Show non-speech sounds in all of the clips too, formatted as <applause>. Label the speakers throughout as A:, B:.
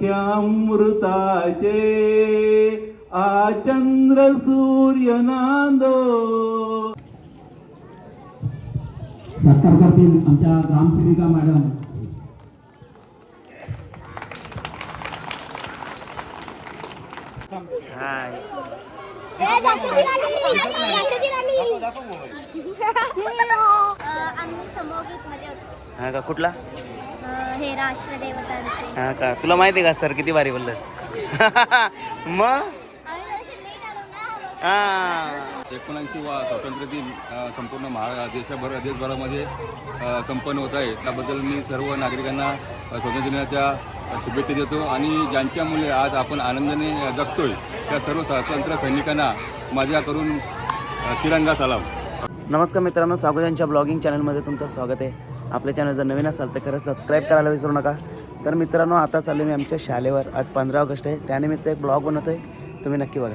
A: गीताख्यामृताचे आचंद्र सूर्य नांदो
B: सत्कार करतील आमच्या ग्रामसेविका मॅडम. <laughs>
C: आम्ही मध्ये
D: हा का कुठला?
C: हे राष्ट्रदेवतांचे
D: हा का? तुला माहिती आहे का सर किती भारी बोललं <laughs> मग. हा.
E: एकोणऐंशी वा स्वातंत्र्य दिन अ, संपूर्ण महा देशभर देशभरामध्ये अ, संपन्न होत आहे. त्याबद्दल मी सर्व नागरिकांना अ, स्वातंत्र्य दिनाच्या अ, शुभेच्छा देतो आणि ज्यांच्यामुळे आज आपण आनंदाने अ, जगतोय त्या सर्व स्वातंत्र्य सैनिकांना माझ्याकडून अ, तिरंगा सलाम.
D: नमस्कार मित्रांनो सागोजांच्या ब्लॉगिंग चॅनलमध्ये. तुमचं स्वागत आहे. आपल्या चॅनल जर नवीन असाल तर खरं सबस्क्राईब करायला विसरू नका. तर मित्रांनो आता चालू मी आमच्या शाळेवर. आज पंधरा ऑगस्ट आहे. त्यानिमित्त एक ब्लॉग बनवतो आहे तुम्ही नक्की बघा.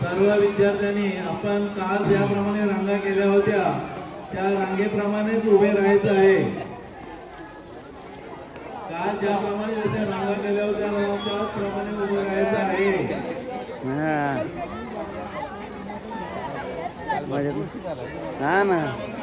A: सर्व विद्यार्थ्यांनी आपण काल ज्याप्रमाणे रांगा केल्या होत्या त्या रांगेप्रमाणेच उभे राहायचं आहे. काल ज्याप्रमाणे जसे रांगा केल्या होत्या त्याचप्रमाणे उभे राहायचं आहे.
D: हा माझ्या-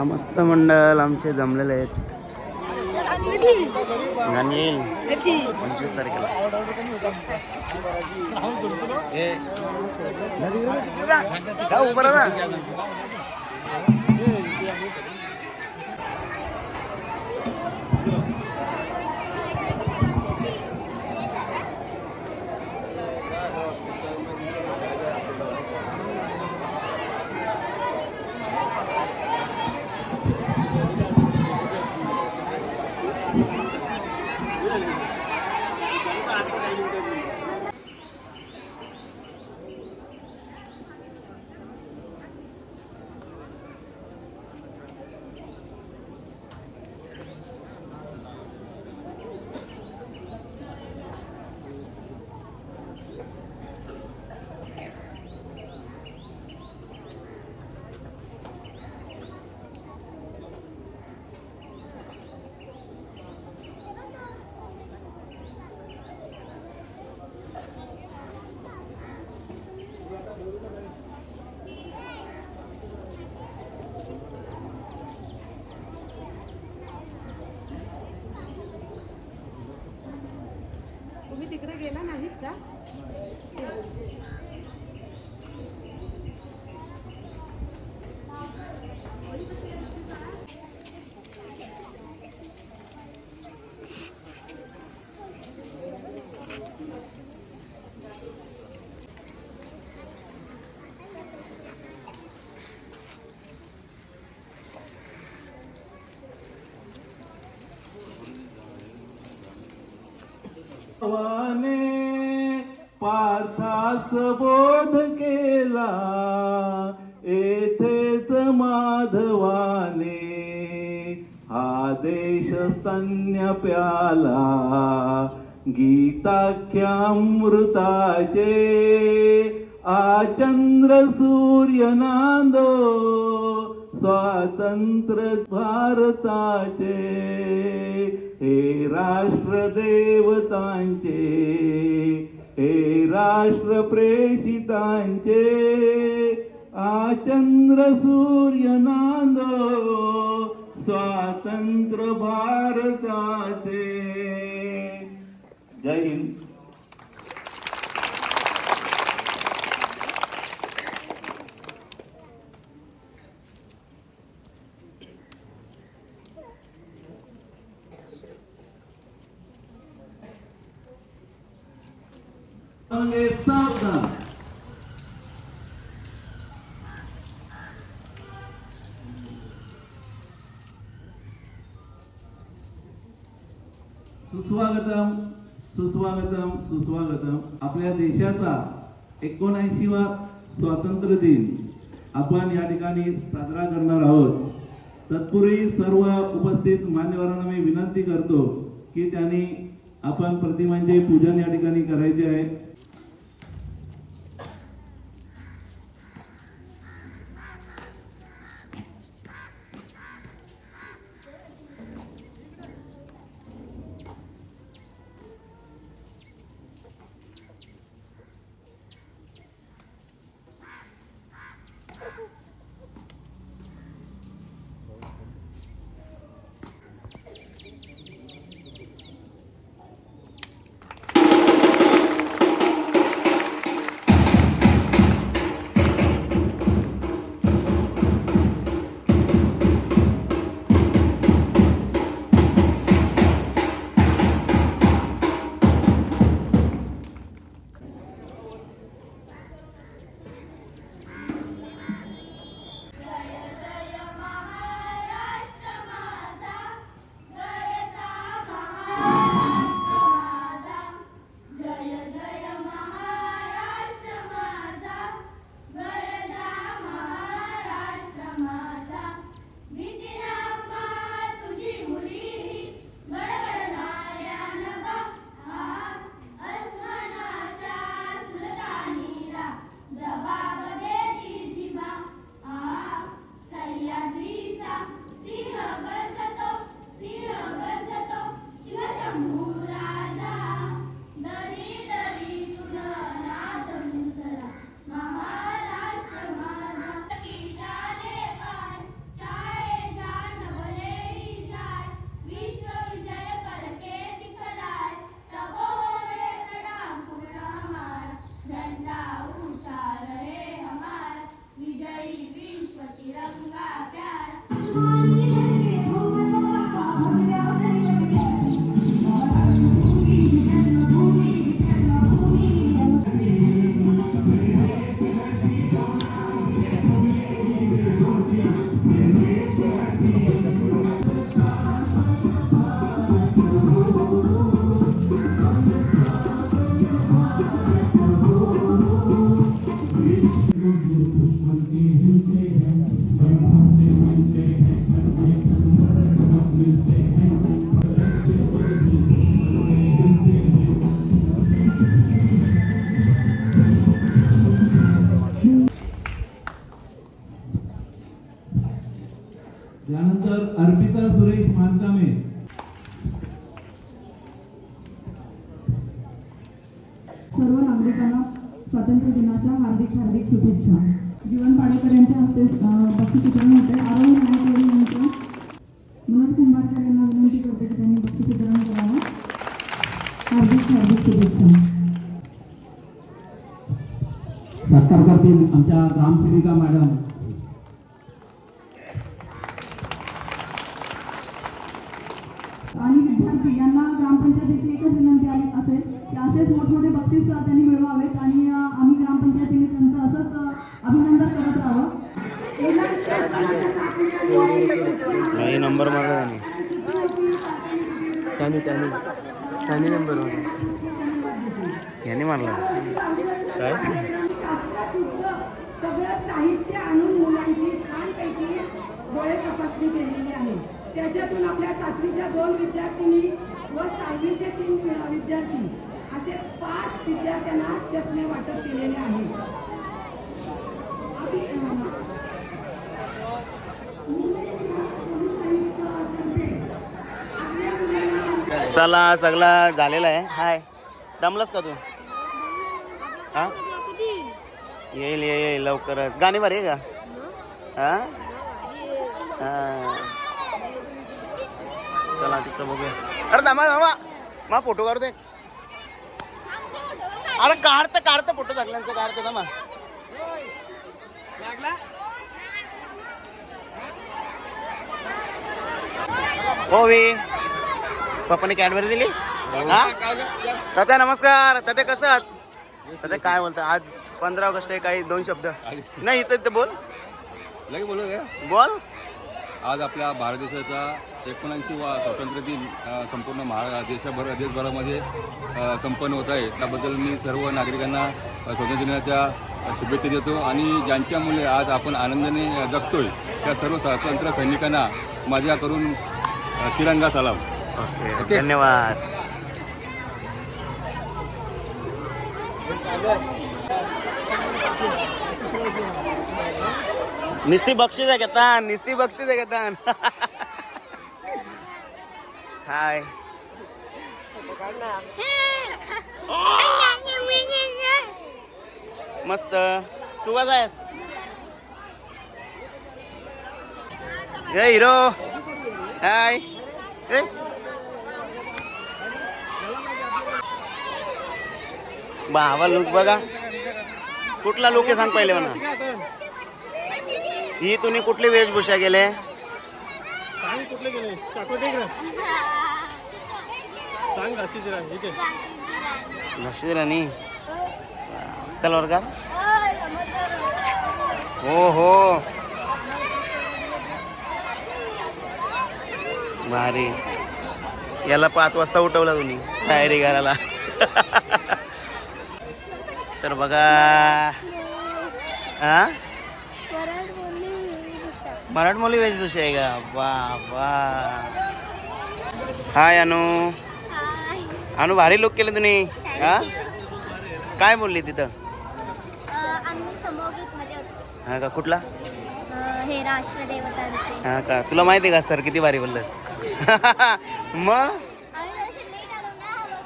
D: ग्रामस्थ मंडळ आमचे जमलेले आहेत. पंचवीस तारखेला.
A: पार्थास बोध केला येथेच माधवाने हा देश स्तन्य प्याला गीताख्यामृताचे आचंद्र सूर्य नांदो स्वातंत्र्य भारताचे हे राष्ट्र देवतांचे राष्ट्र प्रेषितांचे आचंद्र सूर्य नांदो स्वातंत्र्य भारताचे. जय हिंद सावधान सुस्वागतम सुस्वागतम सुस्वागतम. आपल्या देशाचा एकोणऐंशीवा स्वातंत्र्य दिन आपण या ठिकाणी साजरा करणार आहोत. तत्पूर्वी सर्व उपस्थित मान्यवरांना मी विनंती करतो की त्यांनी आपण प्रतिमांचे म्हणजे पूजन या ठिकाणी करायचे आहे.
B: सत्कार करतील आमच्या ग्रामसेविका मॅडम.
F: आणि विद्यार्थी यांना ग्रामपंचायतीची एकच विनंती आली असेल की असेच मोठमोठे बक्षीस त्यांनी मिळवावेत आणि आम्ही ग्रामपंचायतीने त्यांचं असंच अभिनंदन करत राहावं.
D: नंबर मारला त्यांनी त्यांनी त्यांनी नंबर मारला यांनी मारला. काय?
F: सगळं साहित्य आणून मुलांची छानपैकी डोळे तपासणी केलेली आहे. त्याच्यातून आपल्या सातवीच्या दोन विद्यार्थिनी व सहावीचे तीन विद्यार्थी असे पाच विद्यार्थ्यांना चष्मे वाटप केलेले आहेत. आम्ही, अं,
D: चला सगळा झालेला आहे. हाय. दमलास का तू? हा? येईल येईल येईल लवकरच. गाणी बरी आहे का? हा? चला तिथं बघूया. अरे थांबा थांबा. मा फोटो काढू दे. अरे काढतं काढतं फोटो सगळ्यांचं काढतं थांबा. हो वी. पप्पाने कॅडबरी दिली? हा? तात्या नमस्कार. तात्या कसं आहात? तात्या काय बोलता आज पंधरा ऑगस्ट आहे काही दोन शब्द. नाही इथं इथं बोल.
E: लगे बोलू का?
D: बोल.
E: आज आपल्या भारत देशाचा एकोणऐंशी वा स्वातंत्र्य दिन अ, संपूर्ण महा देशभर देशभरामध्ये अ, संपन्न होत आहे. त्याबद्दल मी सर्व नागरिकांना अ, स्वातंत्र्य दिनाच्या अ, शुभेच्छा देतो आणि ज्यांच्यामुळे आज आपण आनंदाने अ, जगतोय त्या सर्व स्वातंत्र्य सैनिकांना माझ्याकडून अ, तिरंगा सलाम.
D: ओके? धन्यवाद. निस्ती बक्षीस आहे घेता निस्ती बक्षीस आहे घेता हाय मस्त तू कसा आहेस ए हिरो हाय ए बाबा लुक बघा. कुठला लुक आहे सांग पहिले म्हणा. ही तुम्ही कुठली वेशभूषा गेले? लक्षात राणी कलर का? हो हो भारी. याला पाच वाजता उठवला तुम्ही तयारी करायला. <laughs> तर बघा. हा मराठमोळी वेशभूषा आहे का? वा वा. हाय अनु. अनु भारी लोक केले तुम्ही. हा काय बोलली तिथं? हा का? कुठला?
C: हे
D: हा का? तुला माहिती आहे का सर किती भारी बोललं <laughs> मग.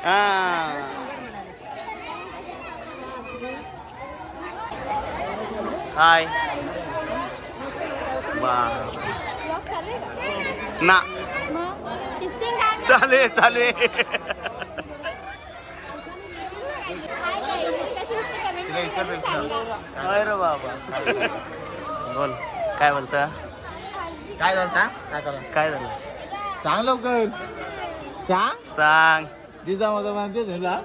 D: हा. हाय? ना. चालू आहे चालू आहे
C: काय काय कशी नुसती comment मध्ये सांगा.
D: काय रे बाबा? बोल काय बोलता?
G: काय झालं? सांग काय करा
D: काय झालं?
G: सांग लवकर. सांग.
D: सांग.
G: जिजामाता बनते तुला.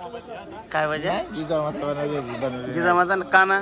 D: काय पाहिजे
G: जिजामाता
D: जिजामाता का ना?